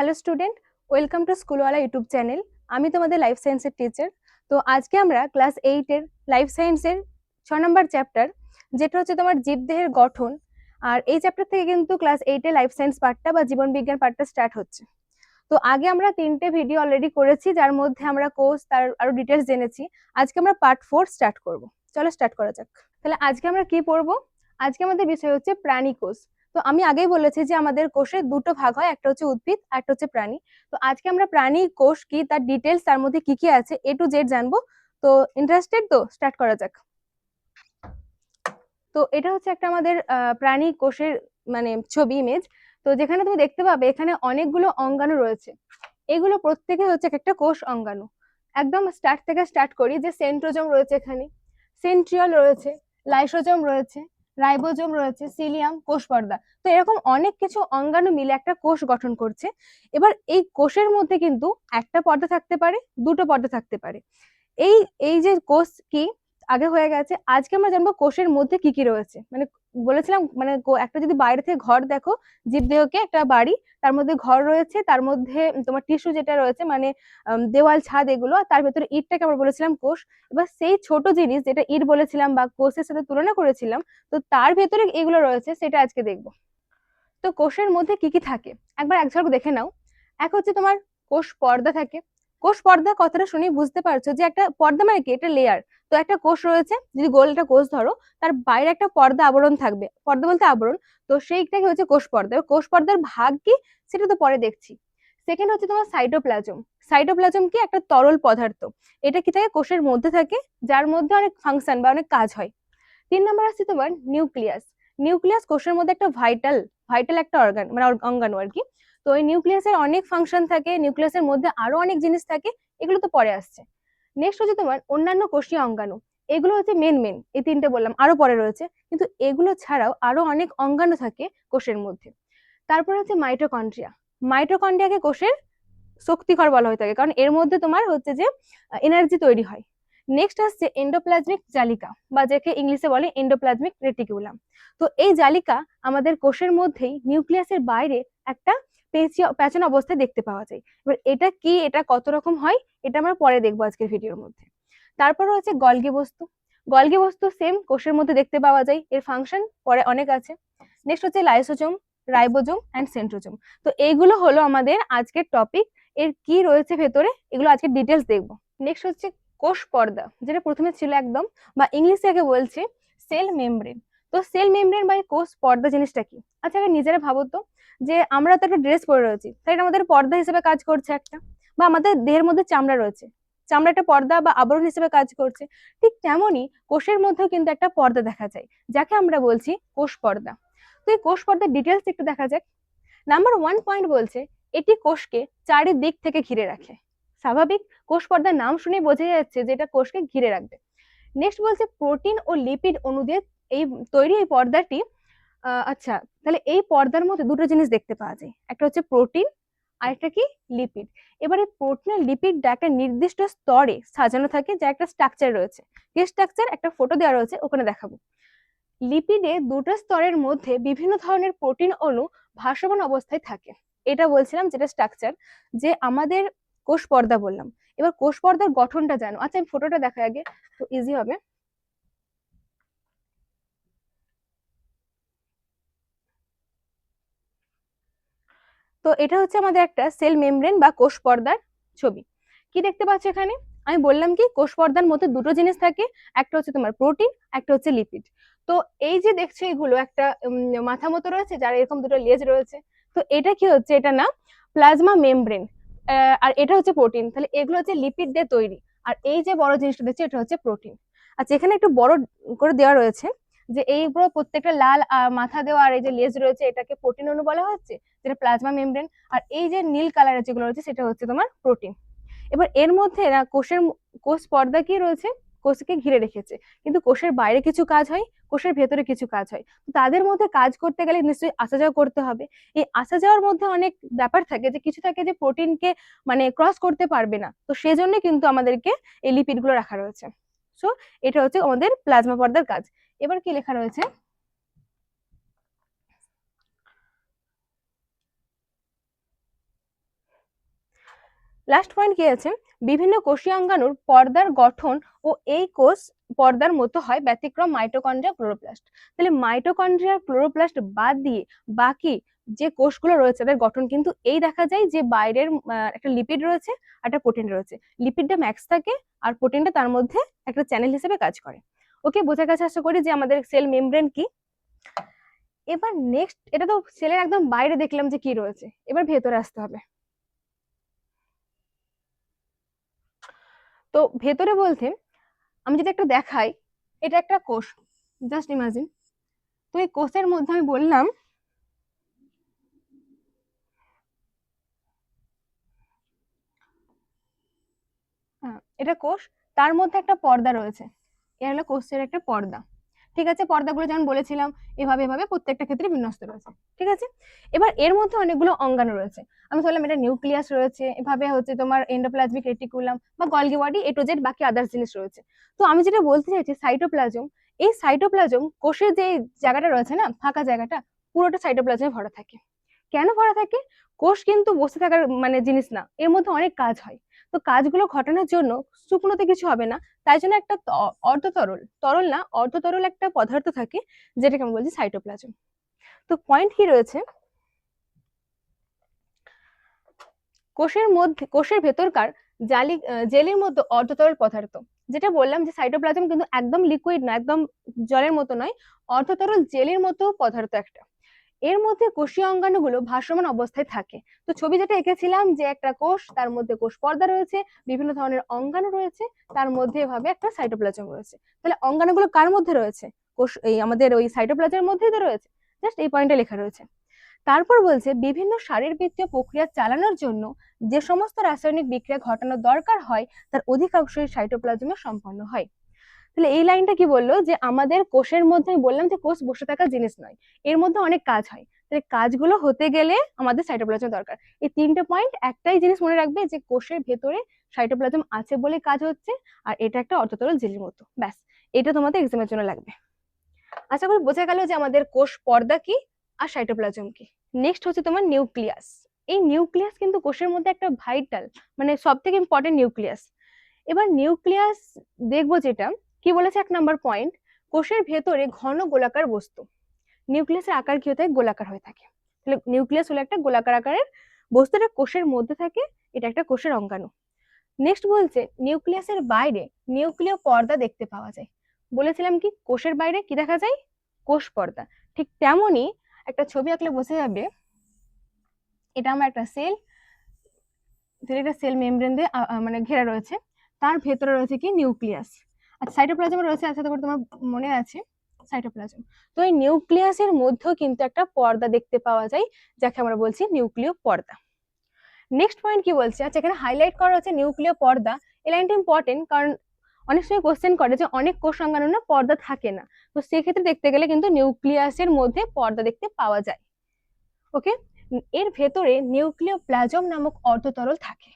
Hello student welcome to Schoolwala YouTube channel আমি তোমাদের life সায়েন্সের টিচার তো আজকে আমরা ক্লাস এইটের লাইফ সায়েন্সের ছ নম্বর চ্যাপ্টার যেটা হচ্ছে তোমার জীবদেহের গঠন। আর এই চ্যাপ্টার থেকে কিন্তু ক্লাস এইটে লাইফ সায়েন্স পার্টটা বা জীবন বিজ্ঞান পার্টটা স্টার্ট হচ্ছে। তো আগে আমরা তিনটে ভিডিও অলরেডি করেছি, যার মধ্যে আমরা কোর্স তার আরও ডিটেলস জেনেছি। আজকে আমরা পার্ট ফোর স্টার্ট করব। চলো স্টার্ট করা যাক। তাহলে আজকে আমরা কি পড়ব? আজকে আমাদের বিষয় হচ্ছে প্রাণী কোষ। তো আমি আগেই বলেছি যে আমাদের কোষে দুটো ভাগ হয়, একটা হচ্ছে উদ্ভিদ আর একটা হচ্ছে প্রাণী। তো আজকে আমরা প্রাণী কোষ কি, তার ডিটেলস তার মধ্যে কি কি আছে এ টু জেড জানব। তো ইন্টারেস্টেড তো? স্টার্ট করা যাক। তো এটা হচ্ছে একটা আমাদের প্রাণী কোষের মানে ছবি ইমেজ তো যেখানে তুমি দেখতে পাবে এখানে অনেকগুলো অঙ্গাণু রয়েছে। এগুলো প্রত্যেকে হচ্ছে একটা কোষ অঙ্গাণু। একদম স্টার্ট থেকে স্টার্ট করি যে সেন্ট্রোজম রয়েছে এখানে। সেন্ট্রিওল রয়েছে লাইসোজোম রয়েছে রাইবোজোম রয়েছে, সিলিয়াম, কোষ পর্দা। তো এরকম অনেক কিছু অঙ্গাণু মিলে একটা কোষ গঠন করছে। এবার এই কোষের মধ্যে কিন্তু একটা পর্দা থাকতে পারে, দুটো পর্দা থাকতে পারে। এই এই যে কোষ কি, আগে হয়ে গেছে। আজকে আমরা জানব কোষের মধ্যে কি কি রয়েছে। মানে বলেছিলাম মানে একটা যদি বাইরে থেকে ঘর দেখো, জীবদেহকে একটা বাড়ি, তার মধ্যে ঘর রয়েছে, তার মধ্যে তোমার টিস্যু যেটা রয়েছে মানে দেওয়াল, ছাদ এগুলো তার ভেতরে ইটটাকে আমরা বলেছিলাম কোষ। এবার সেই ছোট জিনিস যেটা ইট বলেছিলাম বা কোষের সাথে তুলনা করেছিলাম, তো তার ভেতরে এগুলো রয়েছে, সেটা আজকে দেখব। তো কোষের মধ্যে কি কি থাকে? একবার এক ঝলক দেখে নাও। এক হচ্ছে তোমার কোষ পর্দা থাকে। কোষ পর্দা কথাটা শুনে বুঝতে পারছ যে একটা পর্দা মানে কি? এটা লেয়ার তো একটা কোষ রয়েছে, যদি গোল একটা কোষ ধরো, তার বাইরে একটা পর্দা আবরণ থাকবে। পর্দা বলতে আবরণ। তো সেইটাকে হচ্ছে কোষ পর্দা। কোষ পর্দার ভাগ কি? সেটা তো পরে দেখছি। সেকেন্ড হচ্ছে তোমার সাইটোপ্লাজম সাইটোপ্লাজম কি? একটা তরল পদার্থ। এটা কি থাকে? কোষের মধ্যে থাকে, যার মধ্যে অনেক ফাংশন বা অনেক কাজ হয়। তিন নম্বর আছে তোমার নিউক্লিয়াস নিউক্লিয়াস কোষের মধ্যে একটা ভাইটাল ভাইটাল একটা অর্গান মানে অঙ্গাণু আর কি। তো এই নিউক্লিয়াসের অনেক ফাংশন থাকে। নিউক্লিয়াসের মধ্যে আরও অনেক জিনিস থাকে। এগুলো তো পরে আসছে। নেক্সট হচ্ছে তোমার অন্যান্য কোষীয় অঙ্গাণু। এগুলো হচ্ছে মেন মেন এই তিনটে বললাম, আরও পরে রয়েছে। কিন্তু এগুলো ছাড়াও আরও অনেক অঙ্গাণু থাকে কোষের মধ্যে। তারপর হচ্ছে মাইটোকন্ড্রিয়া মাইটোকন্ড্রিয়াকে কোষের শক্তিকর বলা হয়ে থাকে। কারণ এর মধ্যে তোমার হচ্ছে যে এনার্জি তৈরি হয়। নেক্সট আসছে এন্ডোপ্লাজমিক জালিকা, বা যাকে ইংলিশে বলে এন্ডোপ্লাজমিক রেটিকুলাম তো এই জালিকা আমাদের কোষের মধ্যেই নিউক্লিয়াসের বাইরে একটা প্যাঁচানো অবস্থায় দেখতে পাওয়া যায়। এবার এটা কি, এটা কত রকম হয়, এটা আমরা পরে দেখব আজকের ভিডিওর মধ্যে। তারপর হচ্ছে গলগি বস্তু। গলগি বস্তু সেম কোষের মধ্যে দেখতে পাওয়া যায়। এর ফাংশন পরে অনেক আছে। নেক্সট হচ্ছে লাইসোজোম রাইবোজোম অ্যান্ড সেন্ট্রোজোম তো এইগুলো হলো আমাদের আজকের টপিক এর কি রয়েছে ভেতরে, এগুলো আজকে ডিটেলস দেখব। নেক্সট হচ্ছে কোষ পর্দা, যেটা প্রথমে ছিল একদম, বা ইংলিশে আগে বলছে সেল মেমব্রেন। তো সেল মেমব্রেন বা কোষ পর্দা জিনিসটা কি? আচ্ছা আগে নিজেরা ভাবো তো, যে আমরা তো একটা ড্রেস পরে রয়েছি, তাই আমাদের পর্দা হিসেবে কাজ করছে একটা, বা আমাদের দেহের মধ্যে চামড়া রয়েছে, চামড়া একটা পর্দা বা আবরণ হিসেবে কাজ করছে, ঠিক তেমনই কোষের মধ্যেও কিন্তু একটা পর্দা দেখা যায়, যাকে আমরা বলছি কোষ পর্দা। তো এই কোষ পর্দার ডিটেলস একটু দেখা যাক। নাম্বার ওয়ান পয়েন্ট বলছে, এটি কোষকে চারিদিক থেকে ঘিরে রাখে। স্বাভাবিক কোষ পর্দার নাম শুনে বোঝা যাচ্ছে যে এটা কোষকে ঘিরে রাখবে। নেক্সট বলছে প্রোটিন ও লিপিড অণু দিয়ে এই তৈরি এই পর্দাটি আচ্ছা তাহলে এই পর্দার মধ্যে দুটো জিনিস দেখতে পাওয়া যায়। একটা হচ্ছে প্রোটিন আর একটা কি লিপিড এবারে প্রোটিন লিপিডটা একটা নির্দিষ্ট স্তরে সাজানো থাকে, যা একটা স্ট্রাকচার রয়েছে। যে স্ট্রাকচার একটা ফটো দেওয়া রয়েছে, ওখানে দেখাবো। লিপিডে দুটো স্তরের মধ্যে বিভিন্ন ধরনের প্রোটিন অণু ভাসমান অবস্থায় থাকে। এটা বলছিলাম যেটা স্ট্রাকচার যে আমাদের কোষ পর্দা বললাম। এবার কোষ পর্দার গঠনটা জানো। আচ্ছা আমি ফটোটা দেখা আগে, তো ইজি হবে। তো এটা হচ্ছে আমাদের একটা সেল মেমব্রেন বা কোষ পর্দার ছবি। কি দেখতে পাচ্ছ এখানে? আমি বললাম কি, কোষ পর্দার মধ্যে দুটো জিনিস থাকে, একটা হচ্ছে তোমার প্রোটিন একটা হচ্ছে লিপিড তো এই যে দেখছ এগুলো, একটা মাথা মতো রয়েছে, যার এরকম দুটো লেজ রয়েছে। তো এটা কি হচ্ছে? এটা না প্লাজমা মেমব্রেন আর এটা হচ্ছে প্রোটিন তাহলে এগুলো হচ্ছে লিপিড দিয়ে তৈরি। আর এই যে বড় জিনিসটা দেখছি, এটা হচ্ছে প্রোটিন আচ্ছা এখানে একটু বড় করে দেওয়া রয়েছে যে এই পুরো প্রত্যেকটা লাল মাথা দেওয়া আর এই যে লেজ রয়েছে, এটাকে প্রোটিন অণু বলা হচ্ছে, যেটা প্লাজমা মেমব্রেন আর এই যে নীল কালারের যেগুলো রয়েছে, সেটা হচ্ছে তোমার প্রোটিন এবার এর মধ্যে না, কোষের, কোষ পর্দা কি রয়েছে? কোষকে ঘিরে রেখেছে। কিন্তু কোষের বাইরে কিছু কাজ হয়, কোষের ভেতরে কিছু কাজ হয়। তাদের মধ্যে কাজ করতে গেলে নিশ্চয়ই আসা যাওয়া করতে হবে। এই আসা যাওয়ার মধ্যে অনেক ব্যাপার থাকে যে, কিছু থাকে যে প্রোটিনকে মানে ক্রস করতে পারবে না। তো সেজন্য কিন্তু আমাদেরকে এই লিপিডগুলো রাখা রয়েছে। সো এটা হচ্ছে আমাদের প্লাজমা পর্দার কাজ। এবার কি লেখা রয়েছে? লাস্ট পয়েন্ট কি আছে? বিভিন্ন কোষীয় অঙ্গাণুর পর্দার গঠন ও এই কোষ পর্দার মতো হয়, ব্যতিক্রম মাইটোকন্ড্রিয়া ক্লোরোপ্লাস্ট তাহলে মাইটোকন্ড্রিয়া ক্লোরোপ্লাস্ট বাদ দিয়ে বাকি যে কোষগুলো রয়েছে, তাদের গঠন কিন্তু এই দেখা যায় যে বাইরের একটা লিপিড রয়েছে আর একটা প্রোটিন রয়েছে। লিপিডটা ম্যাক্স থাকে আর প্রোটিনটা তার মধ্যে একটা চ্যানেল হিসেবে কাজ করে। ওকে বোঝার কাছে আশা করি যে আমাদের সেল মেমব্রেন কি? এবার নেক্সট এটা তো সেলের একদম বাইরে দেখলাম যে কি রয়েছে। এবার ভেতরে আসতে হবে। তো ভেতরে বলতে আমি যদি একটা দেখাই, এটা একটা কোষ জাস্ট ইমাজিন তো এই কোষের মধ্যে আমি বললাম এটা কোষ, তার মধ্যে একটা পর্দা রয়েছে এটা হলো কোষের একটা পর্দা। ঠিক আছে? পর্দাগুলো যেমন বলেছিলাম, এভাবে এভাবে প্রত্যেকটা ক্ষেত্রে বিন্যস্ত রয়েছে। ঠিক আছে? এবার এর মধ্যে অনেকগুলো অঙ্গাণু রয়েছে। আমি বললাম এটা নিউক্লিয়াস রয়েছে, এভাবে হচ্ছে তোমার এন্ডোপ্লাজমিক রেটিকুলাম বা Golgi body A to Z বাকি আদার্স জিনিস রয়েছে। তো আমি যেটা বলতে চাইছি সাইটোপ্লাজম এই সাইটোপ্লাজম কোষের যে জায়গাটা রয়েছে না, ফাঁকা জায়গাটা, পুরোটা সাইটোপ্লাজমে ভরা থাকে। কেন ভরা থাকে? কোষ কিন্তু বসে থাকার মানে জিনিস না, এর মধ্যে অনেক কাজ হয়। তো কাজগুলো ঘটানোর জন্য শুকনোতে কিছু হবে না। তাই জন্য একটা অর্ধতরল, তরল না, অর্ধতরল একটা পদার্থ থাকে, যেটাকে আমি বলছি সাইটোপ্লাজম তো পয়েন্ট কি রয়েছে? কোষের মধ্যে, কোষের ভেতরকার জালি জেলির মতো অর্ধতরল পদার্থ। যেটা বললাম যে সাইটোপ্লাজম কিন্তু একদম লিকুইড না, একদম জলের মতো নয়, অর্ধতরল জেলির মতো পদার্থ একটা। এর মধ্যে কোষীয় অঙ্গাণুগুলো ভাসমান অবস্থায় থাকে। তো ছবি যেটা এঁকেছিলাম যে একটা কোষ, তার মধ্যে কোষ পর্দা রয়েছে, বিভিন্ন ধরনের অঙ্গাণু রয়েছে, তার মধ্যে এভাবে একটা সাইটোপ্লাজম রয়েছে। তাহলে অঙ্গাণুগুলো কার মধ্যে রয়েছে? কোষ, এই আমাদের ওই সাইটোপ্লাজমের মধ্যে তো রয়েছে, জাস্ট এই পয়েন্টে লেখা রয়েছে। তারপর বলছে, বিভিন্ন শারীরবৃত্তীয় প্রক্রিয়া চালানোর জন্য যে সমস্ত রাসায়নিক বিক্রিয়া ঘটানো দরকার হয়, তার অধিকাংশই সাইটোপ্লাজমে সম্পন্ন হয়। তাহলে এই লাইনটা কি বলল? যে আমাদের কোষের মধ্যে বললাম যে কোষ বসে থাকা জিনিস নয়, এর মধ্যে অনেক কাজ হয়। তাহলে কাজগুলো হতে গেলে আমাদের সাইটোপ্লাজম দরকার। এই তিনটে পয়েন্ট একটাই জিনিস মনে রাখবে যে কোষের ভেতরে সাইটোপ্লাজম আছে বলে কাজ হচ্ছে, আর এটা একটা অর্ধতরল জেলির মতো। ব্যাস, এটা তোমাদের এক্সামের জন্য লাগবে। আশা করি বোঝা গেল যে আমাদের কোষ পর্দা কি আর সাইটোপ্লাজম কি। নেক্সট হচ্ছে তোমার নিউক্লিয়াস এই নিউক্লিয়াস কিন্তু কোষের মধ্যে একটা ভাইটাল মানে সব থেকে ইম্পর্টেন্ট নিউক্লিয়াস এবার নিউক্লিয়াস দেখব যেটা কি বলেছে এক নাম্বার পয়েন্ট কোষের ভেতরে ঘন গোলাকার বস্তু। নিউক্লিয়াসের আকার কি হতে গোলাকার হয়ে থাকে। তাহলে নিউক্লিয়াস হলো একটা গোলাকার আকারের বস্তুটা কোষের মধ্যে থাকে, এটা একটা কোষের অঙ্গাণু। নেক্সট বলছে নিউক্লিয়াসের বাইরে নিউক্লিয় পর্দা দেখতে পাওয়া যায়। বলেছিলাম কি, কোষের বাইরে কি দেখা যায়? কোষ পর্দা। ঠিক তেমনই একটা ছবি আঁকলে বোঝা যাবে, এটা আমার একটা সেল একটা সেল মেমব্রেন দিয়ে মানে ঘেরা রয়েছে। তার ভেতরে রয়েছে কি নিউক্লিয়াস আচ্ছা সাইটোপ্লাজম রয়েছে আচ্ছা তারপর তোমার মনে আছে সাইটোপ্লাজম তো এই নিউক্লিয়াসের মধ্যেও কিন্তু একটা পর্দা দেখতে পাওয়া যায়, যাকে আমরা বলছি নিউক্লিয় পর্দা। নেক্সট পয়েন্ট কি বলছি? আচ্ছা এখানে হাইলাইট করা হচ্ছে নিউক্লিয় পর্দা। এই লাইনটা ইম্পর্টেন্ট কারণ অনেক সময় কোশ্চেন করে যে অনেক কোষ অঙ্গাণু না পর্দা থাকে না। তো সেক্ষেত্রে দেখতে গেলে কিন্তু নিউক্লিয়াসের মধ্যে পর্দা দেখতে পাওয়া যায়। ওকে এর ভেতরে নিউক্লিয় প্লাজম নামক অর্ধতরল থাকে।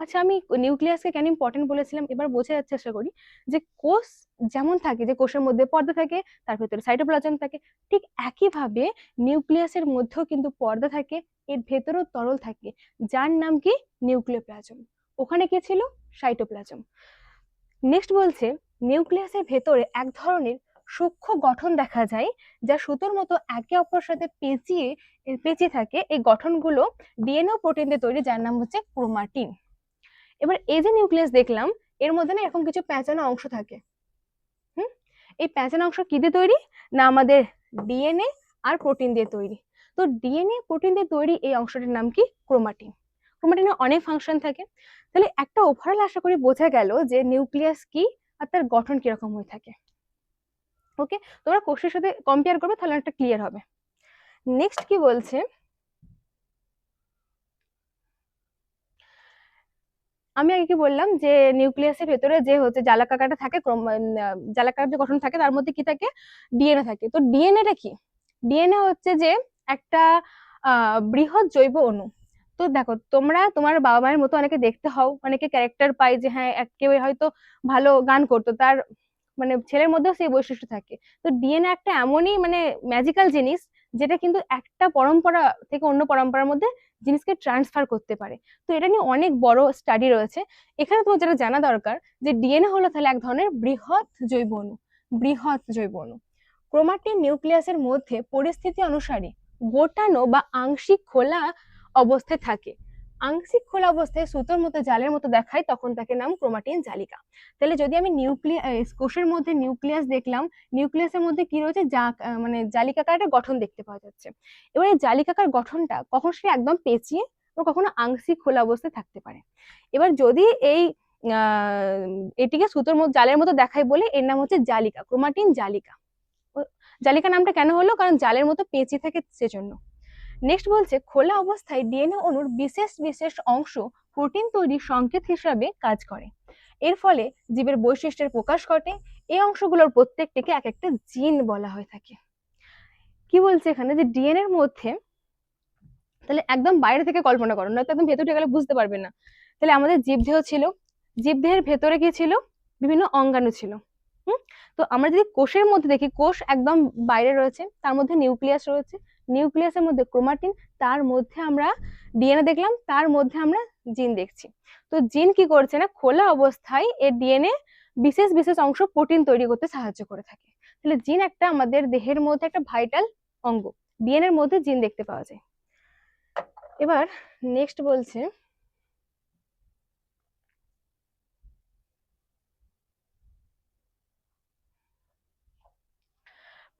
আচ্ছা আমি নিউক্লিয়াসকে কেন ইম্পর্টেন্ট বলেছিলাম? এবার বোঝা যাচ্ছে আশা করি যে কোষ যেমন থাকে, যে কোষের মধ্যে পর্দা থাকে, তার ভেতরে সাইটোপ্লাজম থাকে, ঠিক একইভাবে নিউক্লিয়াসের মধ্যেও কিন্তু পর্দা থাকে, এর ভেতরেও তরল থাকে, যার নাম কি? নিউক্লিওপ্লাজম। ওখানে কি ছিল? সাইটোপ্লাজম নেক্সট বলছে, নিউক্লিয়াসের ভেতরে এক ধরনের সূক্ষ্ম গঠন দেখা যায়, যা সুতোর মতো একে অপরের সাথে পেঁচিয়ে পেঁচিয়ে থাকে। এই গঠনগুলো ডিএনএ প্রোটিন দিয়ে তৈরি, যার নাম হচ্ছে ক্রোমাটিন। এবার এই যে নিউক্লিয়াস দেখলাম, এর মধ্যে না এরকম কিছু প্যাঁচানো অংশ থাকে। হুম? এই প্যাঁচানো অংশ কি দিয়ে তৈরি? না আমাদের ডিএনএ আর প্রোটিন দিয়ে তৈরি। তো ডিএনএ প্রোটিন দিয়ে তৈরি এই অংশটির নাম কি? ক্রোমাটিন ক্রোমাটিনের অনেক ফাংশন থাকে। তাহলে একটা ওভারঅল আশা করি বোঝা গেল যে নিউক্লিয়াস কি আর তার গঠন কীরকম হয়ে থাকে। ওকে তোমরা কোষের সাথে কম্পেয়ার করবে, তাহলে একটা ক্লিয়ার হবে। নেক্সট কি বলছে? আমি আগে কি বললাম যে নিউক্লিয়াসের ভেতরে যে হচ্ছে জালাকাকাটা থাকে জালাকার যে গঠন থাকে, তার মধ্যে কি থাকে? ডিএনএ থাকে। তো ডিএনএটা কি? ডিএনএ হচ্ছে যে একটা বৃহৎ জৈব অণু। তো দেখো, তোমরা তোমার বাবা মায়ের মতো অনেকে দেখতে হও, অনেকে ক্যারেক্টার পাই যে হ্যাঁ কেউ হয়তো ভালো গান করতো, তার মানে ছেলের মধ্যেও সেই বৈশিষ্ট্য থাকে। তো ডিএনএ একটা এমনই মানে ম্যাজিক্যাল জিনিস যেটা কিন্তু একটা পরম্পরা থেকে অন্য পরম্পরার মধ্যে জিনিসকে ট্রান্সফার করতে পারে। তো এটা নিয়ে অনেক বড় স্টাডি রয়েছে। এখানে তোমার যেটা জানা দরকার যে ডিএনএ হলো তাহলে এক ধরনের বৃহৎ জৈব অণু, বৃহৎ জৈব অণু। ক্রোমাটিন নিউক্লিয়াসের মধ্যে পরিস্থিতি অনুসারে গোটানো বা আংশিক খোলা অবস্থায় থাকে। আংশিক খোলা অবস্থায় সুতোর মতো জালের মতো দেখায়, তখন তাকে নাম ক্রোমাটিন জালিকা। তাহলে যদি আমি নিউক্লিয়াস কোষের মধ্যে নিউক্লিয়াস দেখলাম, নিউক্লিয়াসের মধ্যে কি রয়েছে? যা মানে জালিকাকার একটা গঠন দেখতে পাওয়া যাচ্ছে। এবার এই জালিকাকার গঠনটা কখন সে একদম পেঁচিয়ে ও কখনো আংশিক খোলা অবস্থায় থাকতে পারে? এবার যদি এই এটিকে সুতোর মতো জালের মতো দেখায় বলে, এর নাম হচ্ছে জালিকা, ক্রোমাটিন জালিকা। জালিকা নামটা কেন হলো? কারণ জালের মতো পেঁচিয়ে থাকে সেজন্য। নেক্সট বলছে, খোলা অবস্থায় ডিএনএ অণুর বিশেষ বিশেষ অংশ প্রোটিন তৈরির সংকেত হিসাবে কাজ করে। এর ফলে জীবের বৈশিষ্ট্যের প্রকাশ ঘটে। এই অংশগুলোর প্রত্যেকটিকে এক একটা জিন বলা হয়ে থাকে। কি বলছে এখানে? যে ডিএনএ এর মধ্যে তাহলে একদম বাইরে থেকে কল্পনা করো, নয়তো একদম ভেতরে গেলে বুঝতে পারবে না। তাহলে আমাদের জীবদেহ ছিল, জীবদেহের ভেতরে কি ছিল? বিভিন্ন অঙ্গাণু ছিল। হুম? তো আমরা যদি কোষের মধ্যে দেখি, কোষ একদম বাইরে রয়েছে, তার মধ্যে নিউক্লিয়াস রয়েছে নিউক্লিয়াসের মধ্যে ক্রোমাটিন, তার মধ্যে আমরা ডিএনএ দেখলাম, তার মধ্যে আমরা জিন দেখছি। তো জিন কি করছে না, খোলা অবস্থায় এর ডিএনএ বিশেষ বিশেষ অংশ প্রোটিন তৈরি করতে সাহায্য করে থাকে। তাহলে জিন একটা আমাদের দেহের মধ্যে একটা ভাইটাল অঙ্গ ডিএনএর মধ্যে জিন দেখতে পাওয়া যায়। এবার নেক্সট বলছে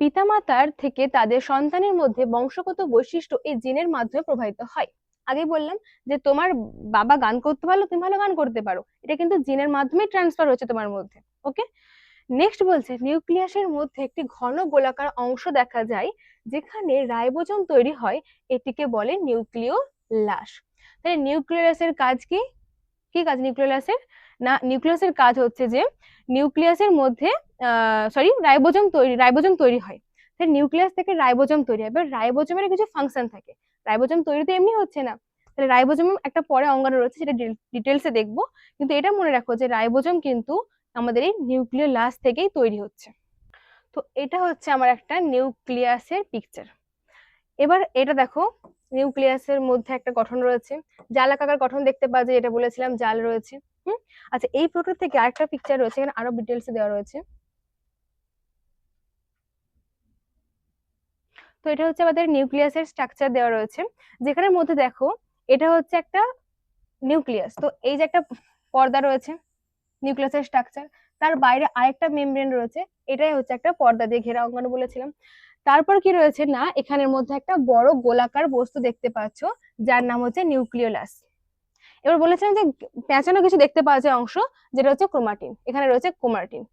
পিতামাতার থেকে তাদের সন্তানের মধ্যে বংশগত বৈশিষ্ট্য এই জিনের মাধ্যমে প্রবাহিত হয়। আগে বললাম যে তোমার বাবা গান করতে পারল, তুমি ভালো গান করতে পারো। এটা কিন্তু জিনের মাধ্যমে ট্রান্সফার হচ্ছে তোমার মধ্যে ওকে নেক্সট বলছে, নিউক্লিয়াসের মধ্যে একটি ঘন গোলাকার অংশ দেখা যায়, যেখানে রাইবোজোম তৈরি হয়, এটিকে বলে নিউক্লিয় লাশ তাহলে নিউক্লিয়াসের কাজ কি? কি কাজ নিউক্লিয়াসের? না, নিউক্লিয়াসের কাজ হচ্ছে যে নিউক্লিয়াসের মধ্যে সরি রাইবোজম তৈরি, রাইবোজোম তৈরি হয়। তাহলে নিউক্লিয়াস থেকে রাইবোজম তৈরি হয়। এবার রাইবোজোমের কিছু ফাংশন থাকে। রাইবোজোম তৈরি তো এমনি হচ্ছে না। তাহলে রাইবোজম একটা পরে অঙ্গাণু রয়েছে, সেটা ডিটেলসে দেখব। কিন্তু এটা মনে রাখো যে রাইবোজোম কিন্তু আমাদের এই নিউক্লিয় লাস থেকেই তৈরি হচ্ছে। তো এটা হচ্ছে আমার একটা নিউক্লিয়াসের পিকচার এবার এটা দেখো, নিউক্লিয়াসের মধ্যে একটা গঠন রয়েছে। জালাকাকার গঠন দেখতে পাওয়া যায়, এটা বলেছিলাম, জাল রয়েছে। আচ্ছা এই ফটো থেকে আরেকটা পিকচার রয়েছে, এখানে আরও ডিটেলসে দেওয়া রয়েছে। তো এটা হচ্ছে আমাদের নিউক্লিয়াসের স্ট্রাকচার দেওয়া রয়েছে। যেখানের মধ্যে দেখো, এটা হচ্ছে একটা নিউক্লিয়াস তো এই যে একটা পর্দা রয়েছে নিউক্লিয়াসের স্ট্রাকচার তার বাইরে আরেকটা মেমব্রেন রয়েছে, এটাই হচ্ছে একটা পর্দা দিয়ে ঘেরা অঙ্গাণু বলেছিলাম। তারপর কি রয়েছে না, এখানের মধ্যে একটা বড় গোলাকার বস্তু দেখতে পাচ্ছ, যার নাম হচ্ছে নিউক্লিওলাস এবার বলেছিলাম যে প্যাঁচানো কিছু দেখতে পাওয়া যায় অংশ, যেটা হচ্ছে ক্রোমাটিন। এখানে রয়েছে ক্রোমাটিন।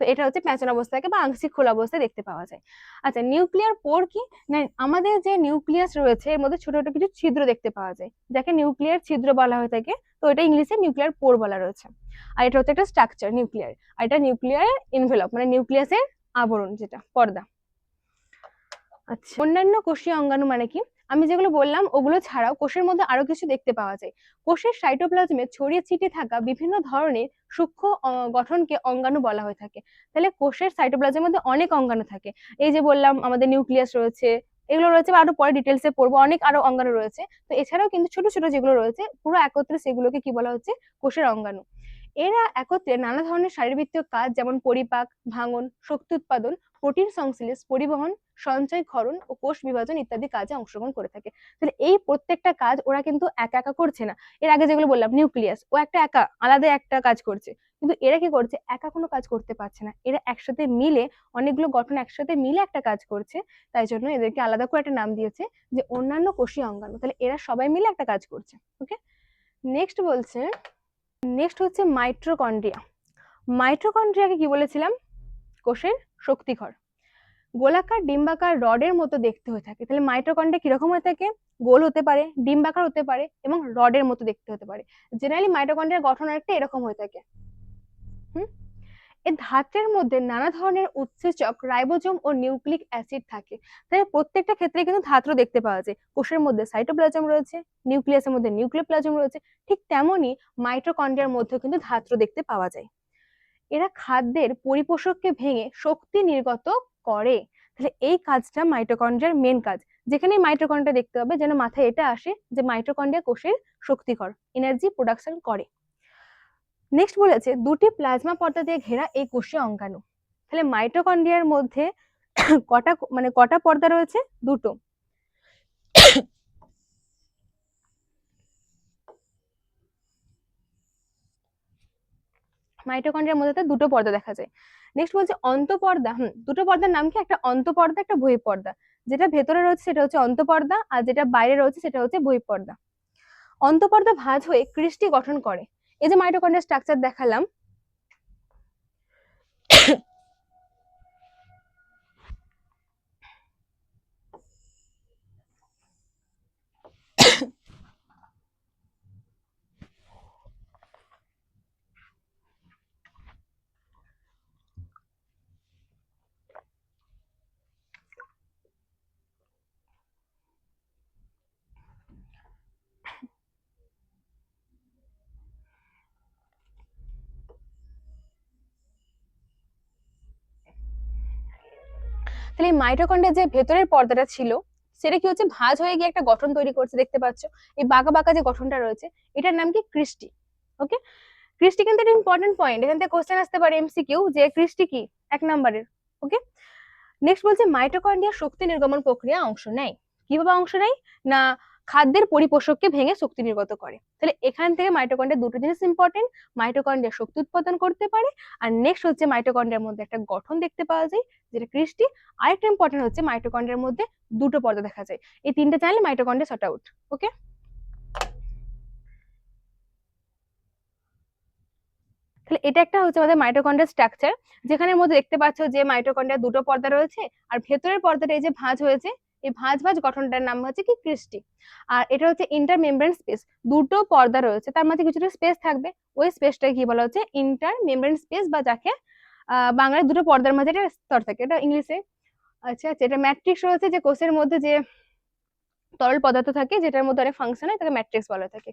তো এটা হচ্ছে প্যাঁচানো অবস্থাকে বা আংশিক খোলা অবস্থায় দেখতে পাওয়া যায়। আচ্ছা নিউক্লিয়ার পোর কি? না, আমাদের যে নিউক্লিয়াস রয়েছে, এর মধ্যে ছোট ছোট কিছু ছিদ্র দেখতে পাওয়া যায়। যাকে নিউক্লিয়ার ছিদ্র বলা হয়ে থাকে, তো এটা ইংলিশে নিউক্লিয়ার পোর বলা রয়েছে। আর এটা হচ্ছে একটা স্ট্রাকচার, নিউক্লিয়ার। আর এটা নিউক্লিয়ার ইনভেলপ মানে নিউক্লিয়াসের আবরণ, যেটা, পর্দা। আচ্ছা অন্যান্য কোষীয় অঙ্গাণু মানে কি? আমি যেগুলো বললাম, ওগুলো ছাড়াও কোষের মধ্যে আরও কিছু দেখতে পাওয়া যায়। কোষের সাইটোপ্লাজমে ছড়িয়ে ছিটিয়ে থাকা বিভিন্ন ধরনের সূক্ষ্ম গঠনকে অঙ্গাণু বলা হয়ে থাকে। তাহলে কোষের সাইটোপ্লাজমের মধ্যে অনেক অঙ্গাণু থাকে। এই যে বললাম, আমাদের নিউক্লিয়াস রয়েছে, এগুলো রয়েছে বা আরও পরে ডিটেলসে পড়ব, অনেক আরও অঙ্গাণু রয়েছে। তো এছাড়াও কিন্তু ছোট ছোট যেগুলো রয়েছে, পুরো একত্রে সেগুলোকে কি বলা হচ্ছে? কোষের অঙ্গাণু। এরা একত্রে নানা ধরনের শারীরবৃত্তীয় কাজ, যেমন পরিপাক, ভাঙন, শক্তি উৎপাদন, প্রোটিন সংশ্লেষ, পরিবহন সঞ্চয় ক্ষরণ ও কোষ বিভাজন ইত্যাদি কাজে অংশগ্রহণ করে থাকে। তাহলে এই প্রত্যেকটা কাজ ওরা কিন্তু একা একা করছে না। এর আগে যেগুলো বললাম, নিউক্লিয়াস, ও একটা একা, আলাদা একটা কাজ করছে। কিন্তু এরা কি করছে? একা কোনো কাজ করতে পারছে না। এরা একসাথে মিলে অনেকগুলো গঠন একসাথে মিলে একটা কাজ করছে। তাই জন্য এদেরকে আলাদা করে একটা নাম দিয়েছে যে অন্যান্য কোষীয় অঙ্গাণু। তাহলে এরা সবাই মিলে একটা কাজ করছে। ওকে? নেক্সট বলছে নেক্সট হচ্ছে মাইট্রোকন্ড্রিয়া মাইট্রোকন্ড্রিয়াকে কি বলেছিলাম? কোষের শক্তিঘর। গোলাকার, ডিম্বাকার রডের মতো দেখতে হয়ে থাকে। তাহলে মাইটোকন্ড্রিয়া কীরকম হয়ে থাকে? গোল হতে পারে, ডিম্বাকার হতে পারে এবং রডের মতো দেখতে হতে পারে। জেনারেলি মাইটোকন্ড্রিয়ার গঠন একটা এরকম হয়ে থাকে। হুম? এই ধাত্রের মধ্যে নানা ধরনের উৎসেচক, রাইবোজোম ও নিউক্লিক অ্যাসিড থাকে। তাই প্রত্যেকটা ক্ষেত্রে কিন্তু ধাত্র দেখতে পাওয়া যায়। কোষের মধ্যে সাইটোপ্লাজম রয়েছে নিউক্লিয়াসের মধ্যে নিউক্লিওপ্লাজম রয়েছে। ঠিক তেমনই মাইটোকন্ড্রিয়ার মধ্যেও কিন্তু ধাত্র দেখতে পাওয়া যায়। এরা খাদ্যের পরিপোষককে ভেঙে শক্তি নির্গত করে। তাহলে এই কাজটা মাইটোকন্ড্রিয়ার মেন কাজ। যেখানে মাইটোকন্ড্রিয়া দেখতে হবে যেন মাথায় এটা আসে যে মাইটোকন্ড্রিয়া কোষের শক্তিকর এনার্জি প্রোডাকশন করে। নেক্সট বলেছে, দুটি প্লাজমা পর্দা দিয়ে ঘেরা এই কোষীয় অঙ্গাণু। তাহলে মাইটোকন্ড্রিয়ার মধ্যে কটা মানে কটা পর্দা রয়েছে? দুটো। মাইটোকন্ড্রিয়ার মধ্যে দুটো পর্দা দেখা যায়। নেক্সট বলছে অন্তঃপর্দা, হম, দুটো পর্দার নাম কি? একটা অন্তপর্দা, একটা বই পর্দা যেটা ভেতরে রয়েছে সেটা হচ্ছে অন্তঃপর্দা, আর যেটা বাইরে রয়েছে সেটা হচ্ছে বই বহিঃপর্দা। অন্তপর্দা ভাঁজ হয়ে কৃষ্টি গঠন করে। এই যে মাইটোকন্ড্রিয়ার স্ট্রাকচার দেখালাম তাহলে এই মাইটোকন্ড্রিয়ার যে ভেতরের পর্দাটা ছিল, সেটা কি হচ্ছে ভাঁজ হয়ে গিয়ে একটা গঠন তৈরি করছে দেখতে পাচ্ছ। এই বাঁকা বাঁকা যে গঠনটা রয়েছে, এটার নাম কি ক্রিস্টি ওকে ক্রিস্টি কিন্তু একটা ইম্পর্টেন্ট পয়েন্ট এখান থেকে কোশ্চেন আসতে পারে এমসিকিউ যে ক্রিস্টি কি? এক নম্বরের ওকে নেক্সট বলছে মাইটোকন্ড্রিয়া শক্তি নির্গমন প্রক্রিয়া অংশ নেয়। কীভাবে অংশ নেয়? না খাদ্যের পরিপোষককে ভেঙে শক্তি নির্গত করে। তাহলে এখান থেকে মাইটোকন্ড্রিয়া দুটো জিনিস ইম্পর্টেন্ট মাইটোকন্ড্রিয়া শক্তি উৎপাদন করতে পারে, আর নেক্সট হচ্ছে মাইটোকন্ড্রিয়ার মধ্যে একটা গঠন দেখতে পাওয়া যায়, যেটা ক্রিস্টি আরেকটা ইম্পর্টেন্ট হচ্ছে মাইটোকন্ড্রিয়ার মধ্যে দুটো পর্দা দেখা যায়। এই তিনটে জানলে মাইটোকন্ড্রিয়া শর্ট আউট ওকে তাহলে এটা একটা হচ্ছে আমাদের মাইটোকন্ড্রিয়ার স্ট্রাকচার যেখানের মধ্যে দেখতে পাচ্ছ যে মাইটোকন্ড্রিয়া দুটো পর্দা রয়েছে, আর ভেতরের পর্দাটা এই যে ভাঁজ হয়েছে এই ভাঁজ ভাঁজ গঠনটার নাম হচ্ছে কি ক্রিস্টি। আর এটা হচ্ছে ইন্টার মেমব্রেন স্পেস দুটো পর্দা রয়েছে, তার মধ্যে কিছুটা স্পেস থাকবে। ওই স্পেসটাকে কি বলা হচ্ছে? ইন্টার মেমব্রেন স্পেস বা যাকে বাংলায় দুটো পর্দার মাঝে একটা স্তর থাকে, এটা ইংলিশে। আচ্ছা আচ্ছা এটা ম্যাট্রিক্স রয়েছে যে কোষের মধ্যে যে তরল পদার্থ থাকে, যেটার মধ্যে অনেক ফাংশন হয়, তাকে ম্যাট্রিক্স বলা থাকে।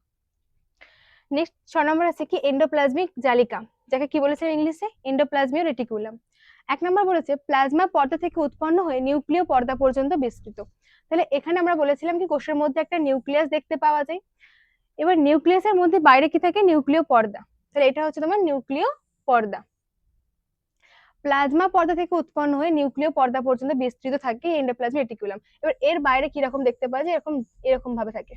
নেক্সট ছ নম্বর আছে কি এন্ডোপ্লাজমিক জালিকা, যাকে কি বলেছে ইংলিশে? এন্ডোপ্লাজমিক রেটিকুলাম এক নম্বর বলেছে, প্লাজমা পর্দা থেকে উৎপন্ন হয়ে নিউক্লিয় পর্দা পর্যন্ত বিস্তৃত। তাহলে এখানে আমরা বলেছিলাম কি, কোষের মধ্যে একটা নিউক্লিয়াস দেখতে পাওয়া যায়। এবার নিউক্লিয়াসের মধ্যে বাইরে কি থাকে? নিউক্লিয় পর্দা। তাহলে এটা হচ্ছে তোমার নিউক্লিয় পর্দা। প্লাজমা পর্দা থেকে উৎপন্ন হয়ে নিউক্লিয় পর্দা পর্যন্ত বিস্তৃত থাকে এন্ডোপ্লাজমিক রেটিকুলাম এবার এর বাইরে কীরকম দেখতে পাওয়া যায়? এরকম এরকম ভাবে থাকে।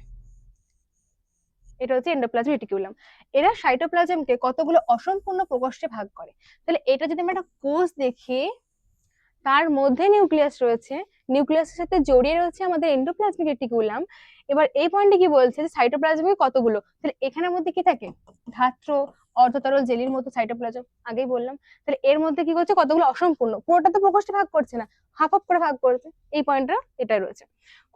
এটা হচ্ছে এন্ডোপ্লাজম রেটিকুলাম এরা সাইটোপ্লাজমকে কতগুলো অসম্পূর্ণ প্রকোষ্ঠে ভাগ করে? তাহলে এটা যদি আমরা একটা কোষ দেখি, তার মধ্যে নিউক্লিয়াস রয়েছে নিউক্লিয়াসের সাথে জড়িয়ে রয়েছে আমাদের এন্ডোপ্লাজমিক রেটিকুলাম এবার এই পয়েন্টে কি বলছে যে সাইটোপ্লাজমে কতগুলো? তাহলে এখানের মধ্যে কি থাকে? ধাত্র অর্ধতরল জেলির মতো সাইটোপ্লাজম আগেই বললাম। তাহলে এর মধ্যে কি করছে? কতগুলো অসম্পূর্ণ। পুরোটা তো প্রকোষ্ঠে ভাগ করছে না। হাফ হাফ করে ভাগ করছে। এই পয়েন্টটা এটাই রয়েছে।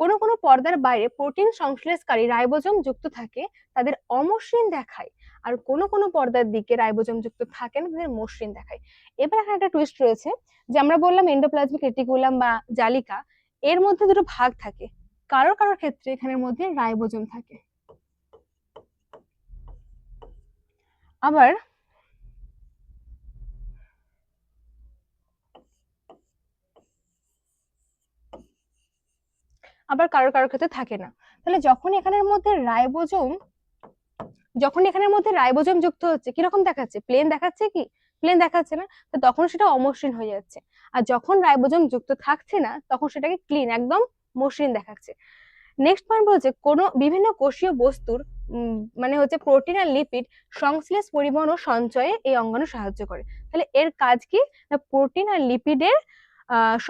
কোনো কোনো পর্দার বাইরে প্রোটিন সংশ্লেষকারী রাইবোজোম যুক্ত থাকে, তাদের অমসৃণ দেখায়। আর কোনো কোনো পর্দার দিকে রাইবোজোম যুক্ত থাকে না, তাদের মসৃণ দেখায়। এবার এখানে একটা টুইস্ট রয়েছে, যে আমরা বললাম এন্ডোপ্লাজমিক রেটিকুলাম বা জালিকা, এর মধ্যে দুটো ভাগ থাকে। কারোর কারোর ক্ষেত্রে এখানের মধ্যে রাইবোজোম থাকে। আবার আবার কারোর কারোর ক্ষেত্রে থাকে না। তাহলে যখন এখানের মধ্যে রাইবোজোম যখন এখানের মধ্যে রাইবোজোম যুক্ত হচ্ছে, কীরকম দেখাচ্ছে? প্লেন দেখাচ্ছে কি? প্লেন দেখাচ্ছে না? তো তখন সেটা অমসৃণ হয়ে যাচ্ছে। আর যখন রাইবোজোম যুক্ত থাকছে না, তখন সেটাকে ক্লিন একদম মসৃণ দেখাচ্ছে। নেক্সট পয়েন্ট বলছে, কোনো বিভিন্ন কোষীয় বস্তুর মানে হচ্ছে প্রোটিন আর লিপিড সংশ্লেষ পরিবহন ও সঞ্চয়ে এই অঙ্গাণু সাহায্য করে। তাহলে এর কাজ কি? না প্রোটিন আর লিপিডের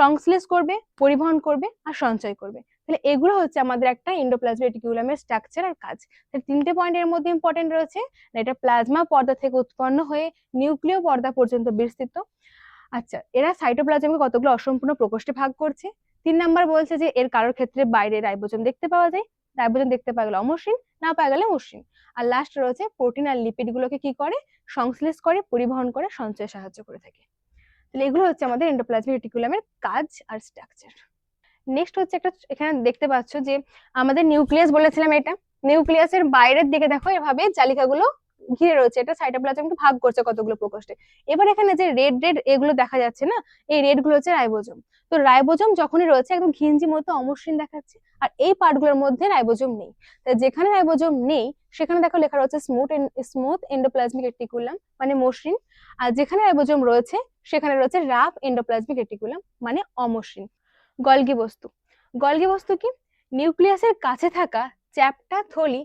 সংশ্লেষ করবে, পরিবহন করবে আর সঞ্চয় করবে। তাহলে এগুলো হচ্ছে আমাদের একটা ইন্ডোপ্লাজমিক রেটিকুলামের স্ট্রাকচার আর কাজ। তাহলে তিনটে পয়েন্টের মধ্যে ইম্পর্টেন্ট রয়েছে। এটা প্লাজমা পর্দা থেকে উৎপন্ন হয়ে নিউক্লিয় পর্দা পর্যন্ত বিস্তৃত। আচ্ছা এরা সাইটোপ্লাজমকে কতগুলো অসম্পূর্ণ প্রকোষ্ঠে ভাগ করছে? তিন নাম্বার বলছে যে, এর কারোর ক্ষেত্রে বাইরে রাইবোজোম দেখতে পাওয়া যায়। রাইবোজোম দেখতে পাওয়া গেলে অমসৃণ, না পাওয়া গেলে মসৃণ। আর লাস্ট রয়েছে প্রোটিন আর লিপিড গুলোকে কি করে? সংশ্লেষ করে, পরিবহন করে, সঞ্চয়ে সাহায্য করে থাকে। তাহলে এগুলো হচ্ছে আমাদের এন্ডোপ্লাজমিক রেটিকুলামের কাজ আর স্ট্রাকচার নেক্সট হচ্ছে একটা, এখানে দেখতে পাচ্ছ যে, আমাদের নিউক্লিয়াস বলেছিলাম এটা। নিউক্লিয়াসের বাইরের দিকে দেখো, এভাবে জালিকাগুলো ঘিরে রয়েছে, এটা সাইটোপ্লাজমকে ভাগ করছে কতগুলো প্রকোষ্ঠে। এবার এখানে যে রেড রেড এগুলো দেখা যাচ্ছে না, এই রেডগুলো হচ্ছে রাইবোজোম তো রাইবোজোম যখনই রয়েছে, একদম ঘিঞ্জি মতো অমসৃণ দেখাচ্ছে, আর এই পার্টগুলোর মধ্যে রাইবোজোম নেই। তাই যেখানে রাইবোজোম নেই, সেখানে দেখো লেখা রয়েছে স্মুথ স্মুথ এন্ডোপ্লাজমিক রেটিকুলাম মানে মসৃণ। আর যেখানে রাইবোজোম রয়েছে, সেখানে রয়েছে রাফ এন্ডোপ্লাজমিক রেটিকুলাম মানে অমসৃণ। গলগি বস্তু। গলগি বস্তু কি? নিউক্লিয়াসের কাছে থাকা চ্যাপ্টা থলি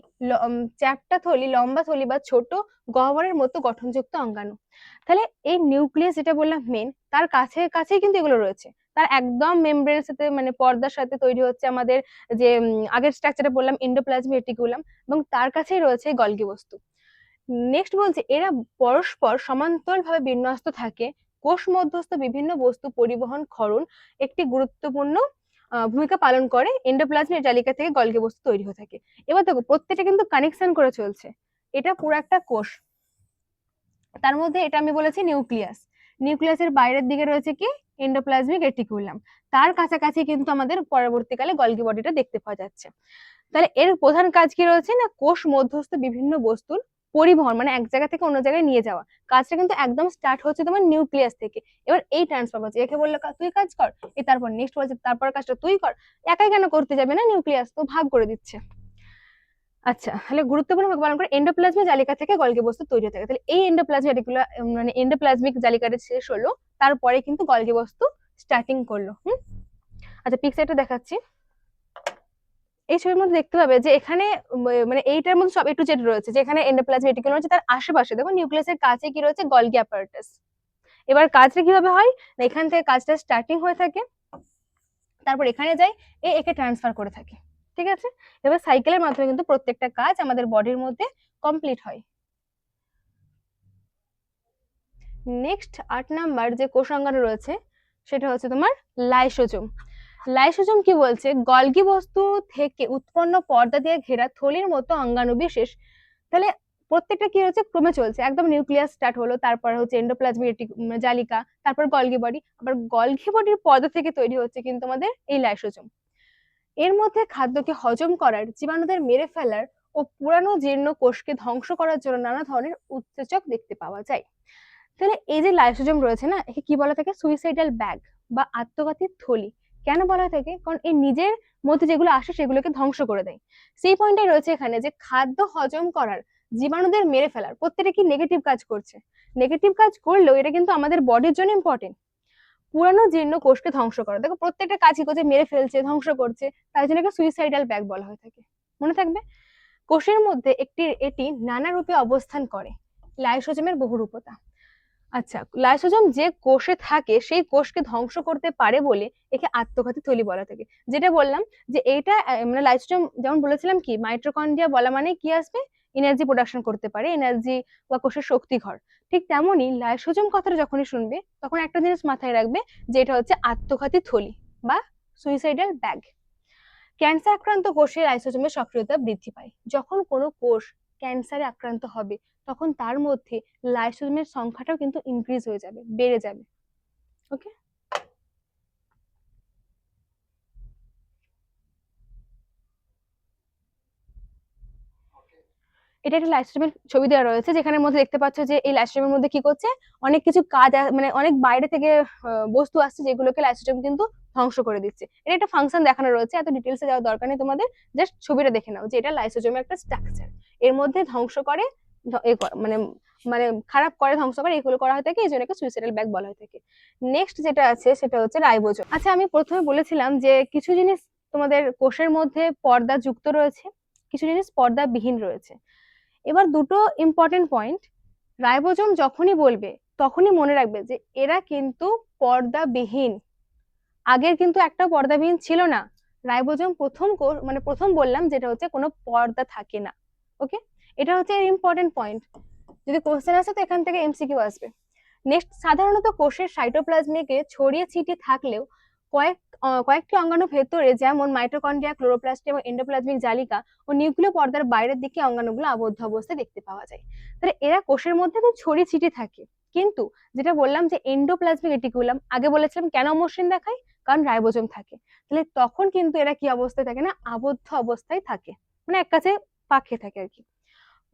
চ্যাপ্টা থলি, লম্বা থলি বা ছোট গহ্বরের মতো গঠনযুক্ত অঙ্গাণু। তাহলে এই নিউক্লিয়াস যেটা বললাম মেন তার কাছে, কাছেই কিন্তু এগুলো রয়েছে। তার একদম মেমব্রেনের সাথে মানে পর্দার সাথে তৈরি হচ্ছে আমাদের যে আগের স্ট্রাকচারে বললাম এন্ডোপ্লাজমিক রেটিকুলাম এবং তার কাছেই রয়েছে গলগি বস্তু। নেক্সট বলছে, এরা পরস্পর সমান্তরালভাবে বিন্যস্ত থাকে কোষ মধ্যস্থ বিভিন্ন বস্তু পরিবহন, ক্ষরণ, একটি গুরুত্বপূর্ণ ভূমিকা পালন করে এন্ডোপ্লাজমিক জালিকা থেকে গলগি বস্তু তৈরি হয়ে থাকে। এবার দেখো, প্রত্যেকটা কিন্তু কানেকশন করে চলছে। এটা পুরো একটা কোষ। তার মধ্যে এটা আমি বলেছি নিউক্লিয়াস নিউক্লিয়াসের বাইরের দিকে রয়েছে কি? এন্ডোপ্লাজমিক রেটিকুলাম তার কাছাকাছি কিন্তু আমাদের পরবর্তীকালে গলগি বডিটা দেখতে পাওয়া যাচ্ছে। তাহলে এর প্রধান কাজ কি রয়েছে না? কোষ মধ্যস্থ বিভিন্ন বস্তুর পরিবহন মানে এক জায়গা থেকে অন্য জায়গায় নিয়ে যাওয়া। কাজটা কিন্তু একদম স্টার্ট হচ্ছে তোমার নিউক্লিয়াস থেকে। এবার এই ট্রান্সফার হচ্ছে। একে বলল তুই কাজ কর। এ তারপর নেক্সট বলছে, তারপর কাজটা তুই কর। একাই কেন করতে যাবে না নিউক্লিয়াস তো ভাগ করে দিচ্ছে। আচ্ছা তাহলে গুরুত্বপূর্ণ ভূমিকা পালন করে এন্ডোপ্লাজমিক জালিকা থেকে গলগি বস্তু তৈরি হতে থাকে। তাহলে এই এন্ডোপ্লাজমিক মানে এন্ডোপ্লাজমিক জালিকাটা শেষ হলো। তারপরে কিন্তু গলগি বস্তু স্টার্টিং করল। হুম? আচ্ছা পিকচারটা দেখাচ্ছি। এই ছবির মধ্যে দেখতে পাবে যে এখানে মানে এইটার মধ্যে সব একটু জেড রয়েছে যেখানে এন্ডোপ্লাজমিক রেটিকুলাম রয়েছে, তার আশেপাশে, দেখো নিউক্লিয়াসের কাছে কি রয়েছে? গলগি অ্যাপারেটাস এবার কাজটা কীভাবে হয়? না, এখান থেকে কাজটা স্টার্টিং হয়ে থাকে, তারপর এখানে যাই, এ, একে ট্রান্সফার করে থাকে, ঠিক আছে? এবার সাইকেলের মাধ্যমে কিন্তু প্রত্যেকটা কাজ আমাদের বডির মধ্যে কমপ্লিট হয়। নেক্সট আট নাম্বার যে কোষাঙ্গাণু রয়েছে, সেটা হচ্ছে তোমার লাইসোজোম লাইসোজোম কি বলছে? গলগি বস্তু থেকে উৎপন্ন পর্দা দিয়ে ঘেরা থলির মতো অঙ্গাণু বিশেষ তাহলে প্রত্যেকটা কি হচ্ছে? ক্রমে চলছে। একদম নিউক্লিয়াস স্টার্ট হলো, তারপর হচ্ছে এন্ডোপ্লাজমিক জালিকা, তারপর গলগি বডি আবার গলগি বডির পর্দা থেকে তৈরি হচ্ছে কিন্তু আমাদের এই লাইসোজোম। এর মধ্যে খাদ্যকে হজম করার, জীবাণুদের মেরে ফেলার ও পুরানো জীর্ণ কোষকে ধ্বংস করার জন্য নানা ধরনের উৎসেচক দেখতে পাওয়া যায়। তাহলে এই যে লাইসোজোম রয়েছে না, একে কি বলা থাকে? সুইসাইডাল ব্যাগ বা আত্মঘাতী থলি। কেন বলা হয়ে থাকে? কারণ এই নিজের মধ্যে যেগুলো আসে সেগুলোকে ধ্বংস করে দেয়। সেই পয়েন্টটাই রয়েছে এখানে যে খাদ্য হজম করার, জীবাণুদের মেরে ফেলার, প্রত্যেকটা কি নেগেটিভ কাজ করছে? নেগেটিভ কাজ করলেও এটা কিন্তু আমাদের বডির জন্য ইম্পর্টেন্ট পুরানো জীর্ণ কোষকে ধ্বংস করা। দেখো প্রত্যেকটা কাজই করছে, মেরে ফেলছে, ধ্বংস করছে তাই জন্য সুইসাইডাল ব্যাগ বলা হয়ে থাকে। মনে থাকবে? কোষের মধ্যে একটি, এটি নানা রূপে অবস্থান করে। লাইসোজোমের বহুরূপতা। আচ্ছা লাইসোজোম যে কোষে থাকে, সেই কোষকে ধ্বংস করতে পারে বলে একে আত্মঘাতী থলি বলা থাকে। যেটা বললাম যে এইটা মানে লাইসোজোম যেমন বলেছিলাম কি, মাইটোকন্ড্রিয়া বলা মানে কি আসবে? এনার্জি প্রোডাকশন করতে পারে এনার্জি বা কোষের শক্তি ঘর। ঠিক তেমনই লাইসোজোম কথাটা যখনই শুনবে, তখন একটা জিনিস মাথায় রাখবে যে এটা হচ্ছে আত্মঘাতী থলি বা সুইসাইডাল ব্যাগ ক্যান্সার আক্রান্ত কোষে লাইসোজোমের সক্রিয়তা বৃদ্ধি পায়। যখন কোনো কোষ ক্যান্সারে আক্রান্ত হবে তখন তার মধ্যে লাইসোজোমের সংখ্যাটাও কিন্তু ইনক্রিজ হয়ে যাবে বেড়ে যাবে। ওকে এটা একটা লাইসোজোমের ছবি দেওয়া রয়েছে যেখানের মধ্যে দেখতে পাচ্ছ যে এই লাইসোজোমের মধ্যে কি করছে? অনেক কিছু কাজ মানে অনেক বাইরে থেকে বস্তু আসছে যেগুলোকে লাইসোজোম কিন্তু ধ্বংস করে দিচ্ছে। এটা একটা ফাংশন দেখানো রয়েছে এত ডিটেলসে যাওয়ার দরকার নেই। তোমাদের জাস্ট ছবিটা দেখে নাও যে এটা লাইসোজোমের একটা স্ট্রাকচার এর মধ্যে ধ্বংস করে, মানে মানে খারাপ করে ধ্বংস করে এগুলো করা হয়ে থাকে, এই জন্য সুইসাইডাল ব্যাগ বলা হয়ে থাকে। নেক্সট যেটা আছে সেটা হচ্ছে রাইবোজোম। আচ্ছা আমি প্রথমে বলেছিলাম যে কিছু জিনিস তোমাদের কোষের মধ্যে পর্দা যুক্ত রয়েছে, কিছু জিনিস পর্দা বিহীন রয়েছে। এবার দুটো ইম্পর্টেন্ট পয়েন্ট রাইবোজোম যখনই বলবে, তখনই মনে রাখবে যে এরা কিন্তু পর্দাবিহীন। আগের কিন্তু একটা পর্দাবিহীন ছিল না। রাইবোজোম প্রথম মানে প্রথম বললাম যেটা হচ্ছে কোনো পর্দা থাকে না। ওকে এটা হচ্ছে ইম্পর্টেন্ট পয়েন্ট যদি কোশ্চেন আসে তো এখান থেকে এমসিকিউ আসবে। নেক্সট সাধারণত কোষের সাইটোপ্লাজমিকে ছড়িয়ে ছিটিয়ে থাকলেও কয়েক কয়েকটি অঙ্গাণু ভেতরে, যেমন মাইটোকন্ড্রিয়া ক্লোরোপ্লাস্ট এবং এন্ডোপ্লাজমিক জালিকা ও নিউক্লিয় পর্দার বাইরের দিকে অঙ্গাণুগুলো আবদ্ধ অবস্থায় দেখতে পাওয়া যায়। তাহলে এরা কোষের মধ্যে তো ছড়িয়ে ছিটিয়ে থাকে। কিন্তু যেটা বললাম যে এন্ডোপ্লাজমিক রেটিকুলাম আগে বলেছিলাম কেন মসৃণ দেখায়, কারণ রাইবোজোম থাকে। তাহলে তখন কিন্তু এরা কি অবস্থায় থাকে না? আবদ্ধ অবস্থায় থাকে। মানে এক কাছে পাক খেয়ে থাকে আর কি।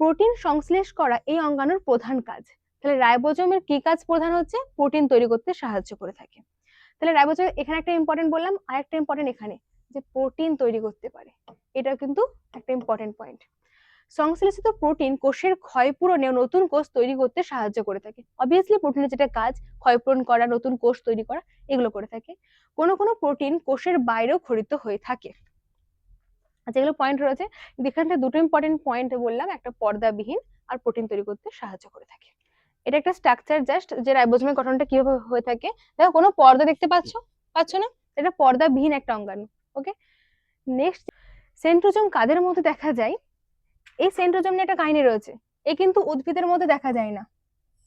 প্রোটিন সংশ্লেষ করা এই অঙ্গাণুর প্রধান কাজ। তাহলে রাইবোজোমের কি কাজ প্রধান হচ্ছে? প্রোটিন তৈরি করতে সাহায্য করে থাকে। তাহলে রাইবোজোম এখানে একটা ইম্পর্টেন্ট বললাম আর একটা ইম্পর্টেন্ট এখানে, যে প্রোটিন তৈরি করতে পারে। এটা কিন্তু একটা ইম্পর্টেন্ট পয়েন্ট সংশ্লেষিত প্রোটিন কোষের ক্ষয়পূরণে নতুন কোষ তৈরি করতে সাহায্য করে থাকে। অবভিয়াসলি প্রোটিনের যেটা কাজ, ক্ষয়পূরণ করা, নতুন কোষ তৈরি করা, এগুলো করে থাকে। কোনো কোনো প্রোটিন কোষের বাইরেও খরিত হয়ে থাকে। আচ্ছা এগুলো পয়েন্ট রয়েছে। এখানে দুটো ইম্পর্টেন্ট পয়েন্ট বললাম, একটা পর্দাবিহীন আর প্রোটিন তৈরি করতে সাহায্য করে থাকে। এটা একটা স্ট্রাকচার জাস্ট যে রাইবোজোমের গঠনটা কীভাবে হয়ে থাকে। দেখো, কোনো পর্দা দেখতে পাচ্ছ? পাচ্ছ না? এটা পর্দাবিহীন একটা অঙ্গাণু ওকে নেক্সট সেন্ট্রোজোম কাদের মধ্যে দেখা যায়? এই সেন্ট্রোজোম নিয়ে একটা কাহিনী রয়েছে। এ কিন্তু উদ্ভিদের মধ্যে দেখা যায় না।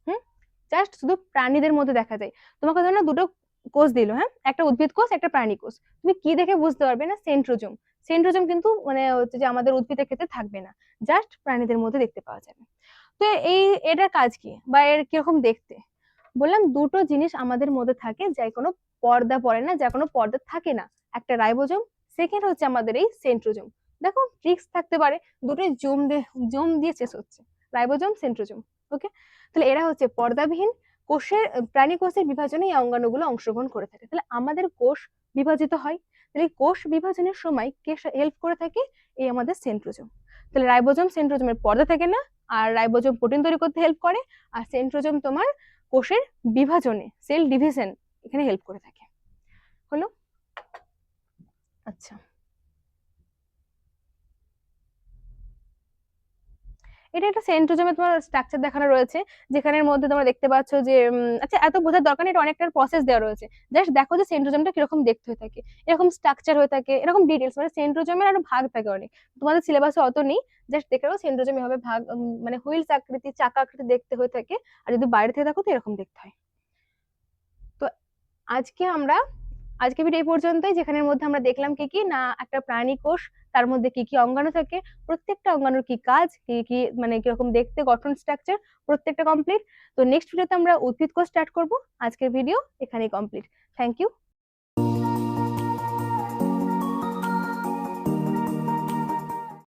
হুম? জাস্ট শুধু প্রাণীদের মধ্যে দেখা যায়। তোমাকে ধরো না দুটো কোষ দিল হ্যাঁ? একটা উদ্ভিদ কোষ, একটা প্রাণী কোষ। তুমি কি দেখে বুঝতে পারবে না সেন্ট্রোজোম সেন্ট্রোজোম কিন্তু মানে হচ্ছে যে আমাদের উদ্ভিদের ক্ষেত্রে থাকবে না জাস্ট প্রাণীদের মধ্যে দেখতে পাওয়া যাবে। তো এই, এটার কাজ কি বা এর কীরকম দেখতে? বললাম দুটো জিনিস আমাদের মধ্যে থাকে, যাই কোনো পর্দা পড়ে না যা কোনো পর্দা থাকে না। একটা রাইবোজোম সেকেন্ড হচ্ছে আমাদের এই সেন্ট্রোজোম দেখো ট্রিক্স থাকতে পারে, দুটোই জুম দিয়ে জুম দিয়ে শেষ হচ্ছে। রাইবোজোম সেন্ট্রোজম ওকে তাহলে এরা হচ্ছে পর্দাবিহীন, কোষের, প্রাণী কোষের বিভাজনে এই অঙ্গাণুগুলো অংশগ্রহণ করে থাকে। তাহলে আমাদের কোষ বিভাজিত হয় তাহলে কোষ বিভাজনের সময় কে হেল্প করে থাকে? এই আমাদের সেন্ট্রোজোম তাহলে রাইবোজোম সেন্ট্রোজোমের পর্দা থাকে না, আর রাইবোজোম প্রোটিন তৈরি করতে হেল্প করে, আর সেন্ট্রোজোম তোমার কোষের বিভাজনে সেল ডিভিশন এখানে হেল্প করে থাকে। হলো? আচ্ছা। এটা একটা সেন্ট্রোজোমে তোমার স্ট্রাকচার দেখানো রয়েছে, যেখানের মধ্যে তোমরা দেখতে পাচ্ছ যে আচ্ছা এত বোঝার দরকার এটা অনেকটা প্রসেস দেওয়া রয়েছে। জাস্ট দেখো যে সেন্ট্রোজোমটা কীরকম দেখতে হয়ে থাকে, এরকম স্ট্রাকচার হয়ে থাকে, এরকম ডিটেলস মানে সেন্ট্রোজোমের আরও ভাগ থাকে অনেক। তোমাদের সিলেবাসে অত নেই জাস্ট দেখে রাখো সেন্ট্রোজোম এভাবে ভাগ মানে হুইলস আকৃতি, চাকা আকৃতি দেখতে হয়ে থাকে, আর যদি বাইরে থেকে দেখো তো এরকম দেখতে হয়। তো আজকে আমরা আজকে ভিডিও এই পর্যন্তই। যেখানের মধ্যে আমরা দেখলাম কি কি, না একটা প্রাণী কোষ, তার মধ্যে কি কি অঙ্গাণু থাকে, প্রত্যেকটা অঙ্গাণুর কি কাজ, কি কি মানে কীরকম দেখতে, গঠন স্ট্রাকচার প্রত্যেকটা কমপ্লিট তো নেক্সট ভিডিওতে আমরা উদ্ভিদ কোষ স্টার্ট করব। আজকের ভিডিও এখানেই কমপ্লিট থ্যাংক ইউ